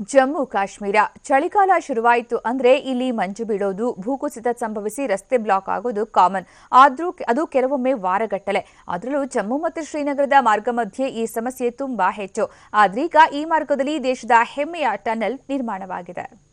ಜಮ್ಮು ಕಾಶ್ಮೀರ ಚಳಿಗಾಲ ಶುರುವಾಯಿತು ಅಂದ್ರೆ ಇಲ್ಲಿ ಮಂಜು ಬೀಳೋದು, ಭೂಕುಸಿತ ಸಂಭವಿಸಿ ರಸ್ತೆ ಬ್ಲಾಕ್ ಆಗೋದು ಕಾಮನ್. ಆದ್ರೂ ಅದು ಕೆಲವೊಮ್ಮೆ ವಾರಗಟ್ಟಲೆ. ಅದರಲ್ಲೂ ಜಮ್ಮು ಮತ್ತು ಶ್ರೀನಗರದ ಮಾರ್ಗ ಮಧ್ಯೆ ಈ ಸಮಸ್ಯೆ ತುಂಬಾ ಹೆಚ್ಚು. ಆದ್ರೀಗ ಈ ಮಾರ್ಗದಲ್ಲಿ ದೇಶದ ಹೆಮ್ಮೆಯ ಟನಲ್ ನಿರ್ಮಾಣವಾಗಿದೆ.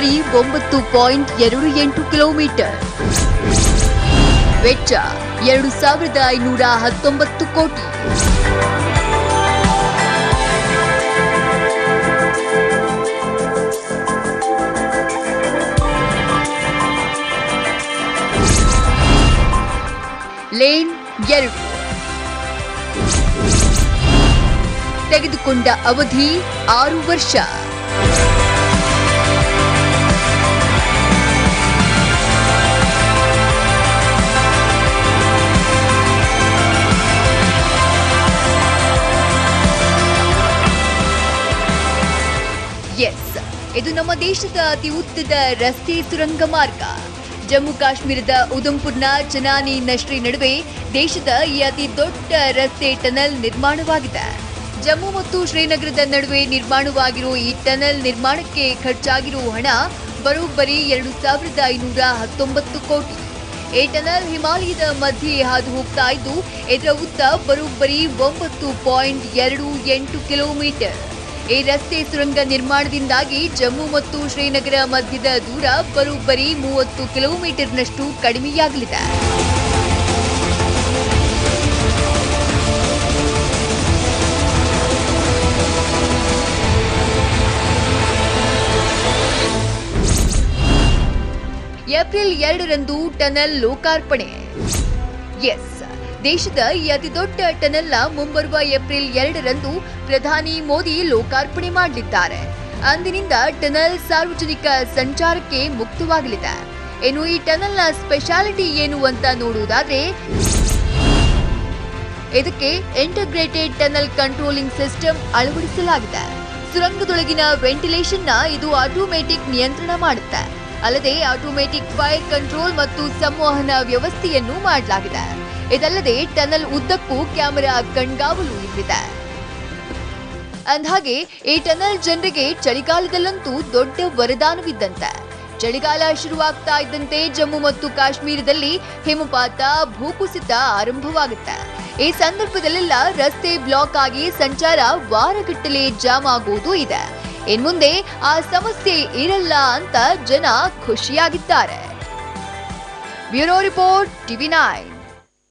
ಬರೋಬ್ಬರಿ ಒಂಬತ್ತು ಪಾಯಿಂಟ್ ಎರಡು ಎಂಟು ಕಿಲೋಮೀಟರ್. ವೆಚ್ಚ ಎರಡು ಸಾವಿರದ ಐನೂರ ಹತ್ತೊಂಬತ್ತು ಕೋಟಿ. ಲೇನ್ ಎರಡು. ತೆಗೆದುಕೊಂಡ ಅವಧಿ ಆರು ವರ್ಷ. ಇದು ನಮ್ಮ ದೇಶದ ಅತಿ ಉದ್ದದ ರಸ್ತೆ ಸುರಂಗ ಮಾರ್ಗ. ಜಮ್ಮು ಕಾಶ್ಮೀರದ ಉಧಂಪುರ್ನ ಚನಾನಿ ನಶ್ರಿ ನಡುವೆ ದೇಶದ ಈ ಅತಿ ದೊಡ್ಡ ರಸ್ತೆ ಟನಲ್ ನಿರ್ಮಾಣವಾಗಿದೆ. ಜಮ್ಮು ಮತ್ತು ಶ್ರೀನಗರದ ನಡುವೆ ನಿರ್ಮಾಣವಾಗಿರುವ ಈ ಟನಲ್ ನಿರ್ಮಾಣಕ್ಕೆ ಖರ್ಚಾಗಿರುವ ಹಣ ಬರೋಬ್ಬರಿ ಎರಡು ಸಾವಿರದ ಐನೂರ ಹತ್ತೊಂಬತ್ತು ಕೋಟಿ. ಈ ಟನಲ್ ಹಿಮಾಲಯದ ಮಧ್ಯೆ ಹಾದು ಹೋಗ್ತಾ ಇದ್ದು ಇದರ ಉದ್ದ ಬರೋಬ್ಬರಿ ಒಂಬತ್ತು ಪಾಯಿಂಟ್ ಎರಡು ಎಂಟು ಕಿಲೋಮೀಟರ್. ಈ ರಸ್ತೆ ಸುರಂಗ ನಿರ್ಮಾಣದಿಂದಾಗಿ ಜಮ್ಮು ಮತ್ತು ಶ್ರೀನಗರ ಮಧ್ಯದ ದೂರ ಬರೋಬ್ಬರಿ ಮೂವತ್ತು ಕಿಲೋಮೀಟರ್ನಷ್ಟು ಕಡಿಮೆಯಾಗಲಿದೆ. ಏಪ್ರಿಲ್ ಎರಡರಂದು ಟನಲ್ ಲೋಕಾರ್ಪಣೆ. ಎಸ್. ದೇಶದ ಈ ಅತಿ ದೊಡ್ಡ ಟನಲ್ನ ಮುಂಬರುವ ಏಪ್ರಿಲ್ ಎರಡರಂದು ಪ್ರಧಾನಿ ಮೋದಿ ಲೋಕಾರ್ಪಣೆ ಮಾಡಲಿದ್ದಾರೆ. ಅಂದಿನಿಂದ ಟನಲ್ ಸಾರ್ವಜನಿಕ ಸಂಚಾರಕ್ಕೆ ಮುಕ್ತವಾಗಲಿದೆ. ಇನ್ನು ಈ ಟನಲ್ನ ಸ್ಪೆಷಾಲಿಟಿ ಏನು ಅಂತ ನೋಡುವುದಾದ್ರೆ, ಇದಕ್ಕೆ ಇಂಟಗ್ರೇಟೆಡ್ ಟನಲ್ ಕಂಟ್ರೋಲಿಂಗ್ ಸಿಸ್ಟಮ್ ಅಳವಡಿಸಲಾಗಿದೆ. ಸುರಂಗದೊಳಗಿನ ವೆಂಟಿಲೇಷನ್ನ ಇದು ಆಟೋಮೆಟಿಕ್ ನಿಯಂತ್ರಣ ಮಾಡುತ್ತೆ. ಅಲ್ಲದೆ ಆಟೋಮೆಟಿಕ್ ಫೈರ್ ಕಂಟ್ರೋಲ್ ಮತ್ತು ಸಂವಹನ ವ್ಯವಸ್ಥೆಯನ್ನು ಮಾಡಲಾಗಿದೆ. ಇದಲ್ಲದೆ ಟನಲ್ ಉದ್ದಕ್ಕೂ ಕ್ಯಾಮೆರಾ ಕಣ್ಗಾವಲು ಇಲ್ಲಿದೆ. ಅಂದಹಾಗೆ, ಈ ಟನಲ್ ಜನರಿಗೆ ಚಳಿಗಾಲದಲ್ಲಂತೂ ದೊಡ್ಡ ವರದಾನವಿದ್ದಂತೆ. ಚಳಿಗಾಲ ಶುರುವಾಗ್ತಾ ಇದ್ದಂತೆ ಜಮ್ಮು ಮತ್ತು ಕಾಶ್ಮೀರದಲ್ಲಿ ಹಿಮಪಾತ, ಭೂಕುಸಿತ ಆರಂಭವಾಗುತ್ತೆ. ಈ ಸಂದರ್ಭದಲ್ಲೆಲ್ಲ ರಸ್ತೆ ಬ್ಲಾಕ್ ಆಗಿ ಸಂಚಾರ ವಾರಗಟ್ಟಲೆ ಜಾಮ್ ಆಗುವುದು ಇದೆ. ಇನ್ಮುಂದೆ ಆ ಸಮಸ್ಯೆ ಇರಲ್ಲ ಅಂತ ಜನ ಖುಷಿಯಾಗಿದ್ದಾರೆ. Bureau report, TV nine.